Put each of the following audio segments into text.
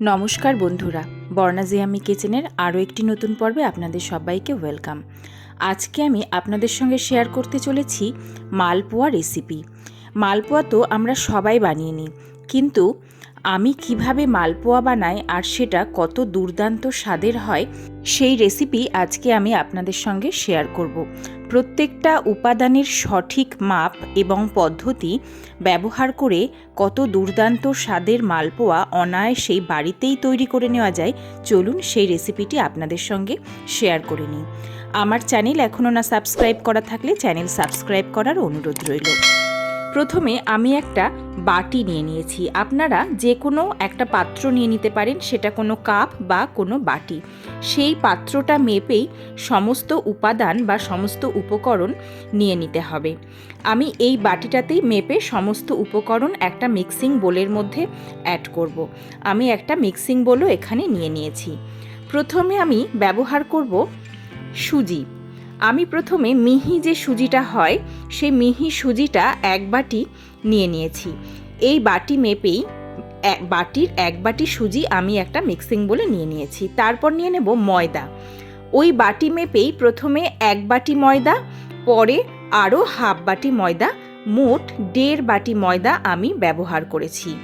নমস্কার বন্ধুরা বর্ণাজিয়ামি কিচেনের আরও একটি নতুন পর্বে আপনাদের সবাইকে ওয়েলকাম। আজকে আমি আপনাদের সঙ্গে শেয়ার করতে চলেছি মালপোয়া রেসিপি। মালপোয়া তো আমরা সবাই বানিয়ে নিই, কিন্তু আমি কীভাবে মালপোয়া বানাই আর সেটা কত দুর্দান্ত স্বাদের হয়, সেই রেসিপি আজকে আমি আপনাদের সঙ্গে শেয়ার করব। প্রত্যেকটা উপাদানের সঠিক মাপ এবং পদ্ধতি ব্যবহার করে কত দুর্দান্ত স্বাদের মালপোয়া অনায়াসেই বাড়িতেই তৈরি করে নেওয়া যায়, চলুন সেই রেসিপিটি আপনাদের সঙ্গে শেয়ার করে নিই। আমার চ্যানেল এখনও না সাবস্ক্রাইব করা থাকলে চ্যানেল সাবস্ক্রাইব করার অনুরোধ রইল। প্রথমে আমি একটা বাটি নিয়ে নিয়েছি। আপনারা যে কোনো একটা পাত্র নিয়ে নিতে পারেন, সেটা কোনো কাপ বা কোনো বাটি। সেই পাত্রটা মেপেই সমস্ত উপাদান বা সমস্ত উপকরণ নিয়ে নিতে হবে। আমি এই বাটিটাতেই মেপে সমস্ত উপকরণ একটা মিক্সিং বোলের মধ্যে অ্যাড করব। আমি একটা মিক্সিং বোলও এখানে নিয়ে নিয়েছি। প্রথমে আমি ব্যবহার করব সুজি। আমি প্রথমে মিহি যে সুজিটা হয় সেই মিহি সুজিটা এক বাটি নিয়ে নিয়েছি। এই বাটি মেপেই এক বাটির এক বাটি সুজি আমি একটা মিক্সিং বলে নিয়ে নিয়েছি। তারপর নিয়ে নেব ময়দা। ওই বাটি মেপেই প্রথমে এক বাটি ময়দা, পরে আরও হাফ বাটি ময়দা, মোট দেড় বাটি ময়দা আমি ব্যবহার করেছি।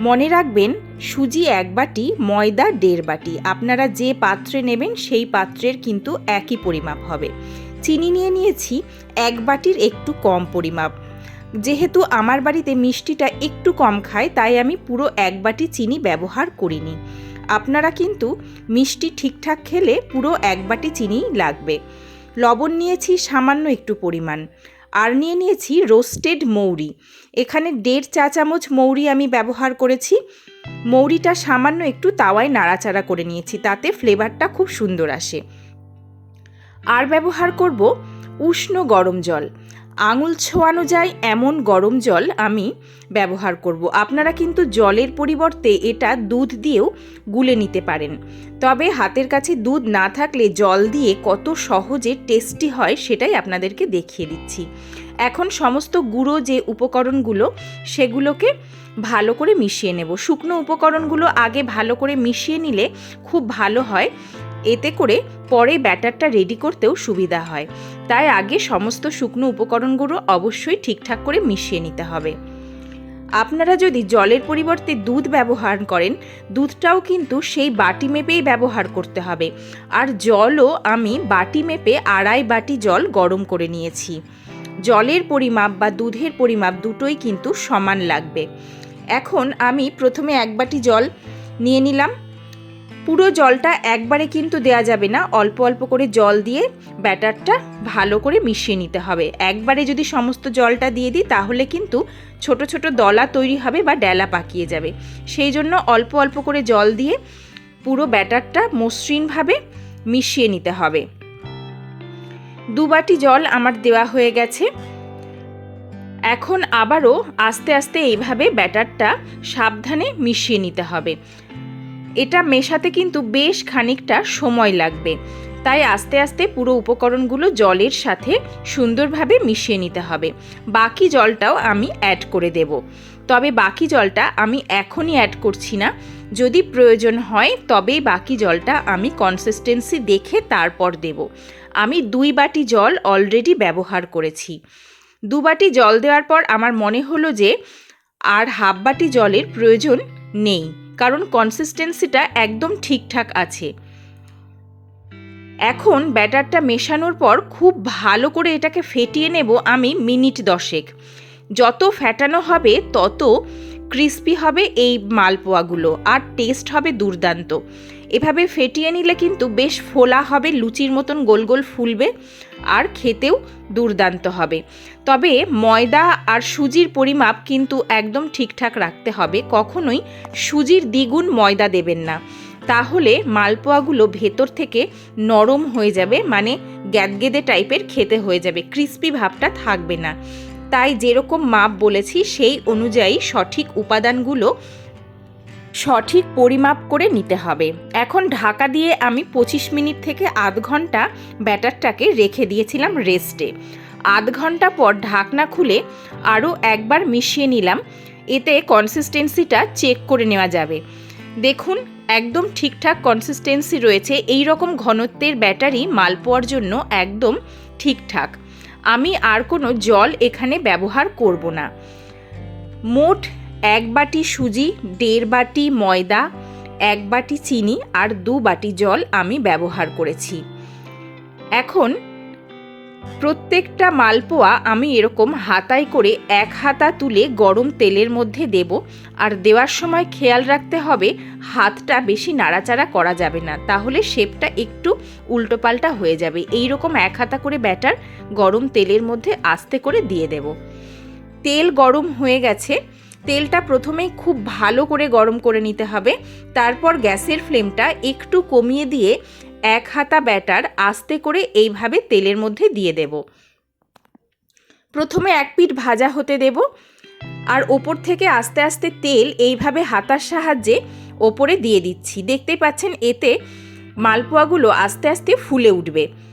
মনে রাখবেন, সুজি এক বাটি, ময়দা দেড় বাটি। আপনারা যে পাত্রে নেবেন সেই পাত্রের কিন্তু একই পরিমাপ হবে। চিনি নিয়ে নিয়েছি এক বাটির একটু কম পরিমাপ। যেহেতু আমার বাড়িতে মিষ্টিটা একটু কম খায়, তাই আমি পুরো এক বাটি চিনি ব্যবহার করিনি। আপনারা কিন্তু মিষ্টি ঠিকঠাক খেলে পুরো এক বাটি চিনিই লাগবে। লবণ নিয়েছি সামান্য একটু পরিমাণ। আর নিয়ে নিয়েছি রোস্টেড মৌরি। এখানে দেড় চা চামচ মৌরি আমি ব্যবহার করেছি। মৌরিটা সামান্য একটু তাওয়ায় নাড়াচাড়া করে নিয়েছি, তাতে ফ্লেভারটা খুব সুন্দর আসে। আর ব্যবহার করব উষ্ণ গরম জল। আঙুল ছোঁয়ানো যায় এমন গরম জল আমি ব্যবহার করব। আপনারা কিন্তু জলের পরিবর্তে এটা দুধ দিয়েও গুলে নিতে পারেন। তবে হাতের কাছে দুধ না থাকলে জল দিয়ে কত সহজে টেস্টি হয় সেটাই আপনাদেরকে দেখিয়ে দিচ্ছি। এখন সমস্ত গুঁড়ো যে উপকরণগুলো, সেগুলোকে ভালো করে মিশিয়ে নেব। শুকনো উপকরণগুলো আগে ভালো করে মিশিয়ে নিলে খুব ভালো হয়। এতে করে পরে ব্যাটারটা রেডি করতেও সুবিধা হয়। তাই আগে সমস্ত শুকনো উপকরণগুলো অবশ্যই ঠিকঠাক করে মিশিয়ে নিতে হবে। আপনারা যদি জলের পরিবর্তে দুধ ব্যবহার করেন, দুধটাও কিন্তু সেই বাটি মেপেই ব্যবহার করতে হবে। আর জলও আমি বাটি মেপে আড়াই বাটি জল গরম করে নিয়েছি। জলের পরিমাপ বা দুধের পরিমাপ দুটোই কিন্তু সমান লাগবে। এখন আমি প্রথমে এক বাটি জল নিয়ে নিলাম। পুরো জলটা একবারে কিন্তু দেয়া যাবে না। অল্প অল্প করে জল দিয়ে ব্যাটারটা ভালো করে মিশিয়ে নিতে হবে। একবারে যদি সমস্ত জলটা দিয়ে দিই, তাহলে কিন্তু ছোট ছোট দলা তৈরি হবে বা ডেলা পাকিয়ে যাবে। সেই জন্য অল্প অল্প করে জল দিয়ে পুরো ব্যাটারটা মসৃণভাবে মিশিয়ে নিতে হবে। দু বাটি জল আমার দেওয়া হয়ে গেছে। এখন আবারও আস্তে আস্তে এইভাবে ব্যাটারটা সাবধানে মিশিয়ে নিতে হবে। এটা মেশাতে কিন্তু বেশ খানিকটা সময় লাগবে। তাই আস্তে আস্তে পুরো উপকরণগুলো জলের সাথে সুন্দরভাবে মিশিয়ে নিতে হবে। বাকি জলটাও আমি অ্যাড করে দেব। তবে বাকি জলটা আমি এখনই অ্যাড করছি না। যদি প্রয়োজন হয়, তবেই বাকি জলটা আমি কনসিস্টেন্সি দেখে তারপর দেব। আমি দুই বাটি জল অলরেডি ব্যবহার করেছি। দু বাটি জল দেওয়ার পর আমার মনে হলো যে আর হাফ বাটি জলের প্রয়োজন নেই। কারণ কনসিস্টেন্সিটা একদম ঠিকঠাক আছে। এখন ব্যাটারটা মেশানোর পর খুব ভালো করে এটাকে ফেটিয়ে নেব আমি মিনিট দশেক। যত ফ্যাটানো হবে তত ক্রিস্পি হবে এই মালপোয়াগুলো, আর টেস্ট হবে দুর্দান্ত। এভাবে ফেটিয়ে নিলে কিন্তু বেশ ফোলা হবে, লুচির মতন গোল গোল ফুলবে আর খেতেও দুর্দান্ত হবে। তবে ময়দা আর সুজির পরিমাপ কিন্তু একদম ঠিকঠাক রাখতে হবে, কখনোই সুজির দ্বিগুণ ময়দা দেবেন না। তাহলে মালপোয়াগুলো ভেতর থেকে নরম হয়ে যাবে মানে গ্যাদগেদে টাইপের খেতে হয়ে যাবে, ক্রিস্পি ভাবটা থাকবে না। তাই যেরকম মাপ বলেছি, সেই অনুযায়ী সঠিক উপাদানগুলো সঠিক পরিমাপ করে নিতে হবে। এখন ঢাকা দিয়ে আমি পঁচিশ মিনিট থেকে আধ ঘণ্টা ব্যাটারটাকে রেখে দিয়েছিলাম রেস্টে। আধ ঘণ্টা পর ঢাকনা খুলে আরও একবার মিশিয়ে নিলাম। এতে কনসিস্টেন্সিটা চেক করে নেওয়া যাবে। দেখুন, একদম ঠিকঠাক কনসিস্টেন্সি রয়েছে। এই রকম ঘনত্বের ব্যাটারি মালপোয়ার জন্য একদম ঠিকঠাক। আমি আর কোনো জল এখানে ব্যবহার করব না। মোট এক বাটি সুজি, দেড় বাটি ময়দা, এক বাটি চিনি আর দু বাটি জল আমি ব্যবহার করেছি। এখন প্রত্যেকটা মালপোয়া আমি এরকম হাতায় করে এক হাতা তুলে গরম তেলের মধ্যে দেব আর দেওয়ার সময় খেয়াল রাখতে হবে হাতটা বেশি নাড়াচাড়া করা যাবে না, তাহলে শেপটা একটু উল্টোপাল্টা হয়ে যাবে। এই রকম এক হাতা করে ব্যাটার গরম তেলের মধ্যে আস্তে করে দিয়ে দেব। তেল গরম হয়ে গেছে তেলটা প্রথমেই খুব ভালো করে গরম করে নিতে হবে। তারপর গ্যাসের ফ্লেমটা একটু কমিয়ে দিয়ে এক হাতা ব্যাটার আস্তে করে এইভাবে তেলের মধ্যে দিয়ে দেব। প্রথমে এক পিঠ ভাজা হতে দেব। আর ওপর থেকে আস্তে আস্তে তেল এইভাবে হাতার সাহায্যে ওপরে দিয়ে দিচ্ছি। দেখতে পাচ্ছেন, এতে মালপোয়াগুলো আস্তে আস্তে ফুলে উঠবে।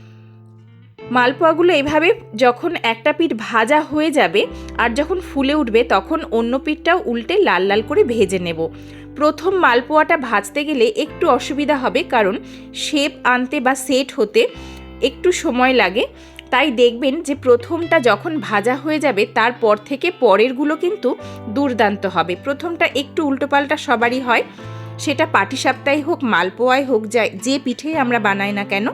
মালপোয়াগুলো এভাবে যখন একটা পিঠ ভাজা হয়ে যাবে আর যখন ফুলে উঠবে, তখন অন্য পিঠটাও উল্টে লাল লাল করে ভেজে নেব। প্রথম মালপোয়াটা ভাজতে গেলে একটু অসুবিধা হবে কারণ শেপ আনতে বা সেট হতে একটু সময় লাগে। তাই দেখবেন যে প্রথমটা যখন ভাজা হয়ে যাবে, তারপর থেকে পরেরগুলো কিন্তু দুর্দান্ত হবে। প্রথমটা একটু উল্টোপাল্টা সবারই হয়, সেটা পাটিসাপ্তাহে হোক মালপোয়ায় হোক যায় যে পিঠেই আমরা বানাই না কেন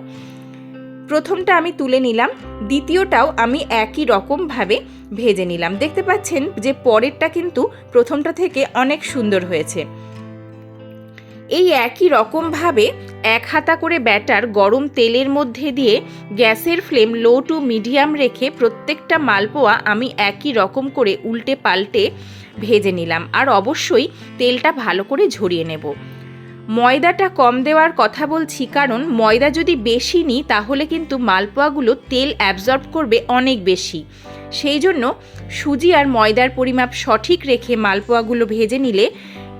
প্রথমটা আমি তুলে নিলাম, দ্বিতীয়টাও আমি একই রকমভাবে ভেজে নিলাম। দেখতে পাচ্ছেন যে পরেরটা কিন্তু প্রথমটা থেকে অনেক সুন্দর হয়েছে। এই একই রকমভাবে এক হাতা করে ব্যাটার গরম তেলের মধ্যে দিয়ে গ্যাসের ফ্লেম লো টু মিডিয়াম রেখে প্রত্যেকটা মালপোয়া আমি একই রকম করে উল্টে পাল্টে ভেজে নিলাম। আর অবশ্যই তেলটা ভালো করে ঝরিয়ে নেব। ময়দাটা কম দেওয়ার কথা বলছি কারণ ময়দা যদি বেশি নিই তাহলে কিন্তু মালপোয়াগুলো তেল অ্যাবজর্ব করবে অনেক বেশি। সেই জন্য সুজি আর ময়দার পরিমাপ সঠিক রেখে মালপোয়াগুলো ভেজে নিলে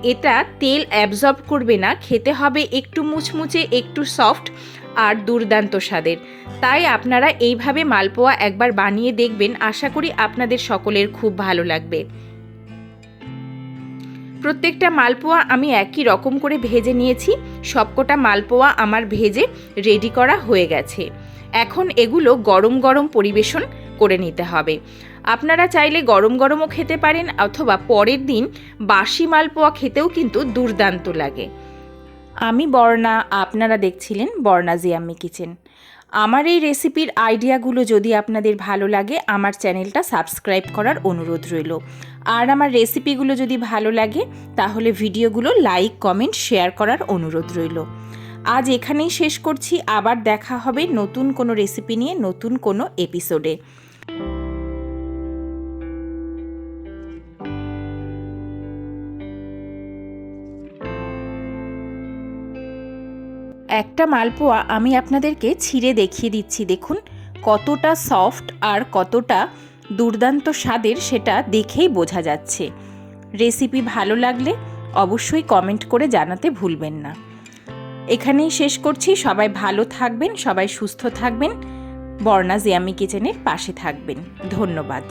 এটা তেল অ্যাবজর্ব করবে না, খেতে হবে একটু মুচমুচে, একটু সফট আর দুর্দান্ত স্বাদের। তাই আপনারা এইভাবে মালপোয়া একবার বানিয়ে দেখবেন, আশা করি আপনাদের সকলের খুব ভালো লাগবে। প্রত্যেকটা মালপোয়া আমি একই রকম করে ভেজে নিয়েছি। সবকটা মালপোয়া আমার ভেজে রেডি করা হয়ে গেছে। এখন এগুলো গরম গরম পরিবেশন করে নিতে হবে। আপনারা চাইলে গরম গরমও খেতে পারেন অথবা পরের দিন বাসি মালপোয়া খেতেও কিন্তু দুর্দান্ত লাগে। আমি বর্ণা, আপনারা দেখছিলেন বর্ণা জিয়াম্মি কিচেন। আমার এই রেসিপির আইডিয়াগুলো যদি আপনাদের ভালো লাগে, আমার চ্যানেলটা সাবস্ক্রাইব করার অনুরোধ রইল। আর আমার রেসিপিগুলো যদি ভালো লাগে, তাহলে ভিডিওগুলো লাইক কমেন্ট শেয়ার করার অনুরোধ রইল। আজ এখানেই শেষ করছি, আবার দেখা হবে নতুন কোনো রেসিপি নিয়ে, নতুন কোনো এপিসোডে একটা মালপোয়া আমি আপনাদেরকে ছিঁড়ে দেখিয়ে দিচ্ছি, দেখুন, কতটা সফট আর কতটা দুর্দান্ত স্বাদের সেটা দেখেই বোঝা যাচ্ছে। রেসিপি ভালো লাগলে অবশ্যই কমেন্ট করে জানাতে ভুলবেন না। এখানেই শেষ করছি। সবাই ভালো থাকবেন, সবাই সুস্থ থাকবেন। বর্ণা জিয়ামি কিচেনের পাশে থাকবেন। ধন্যবাদ।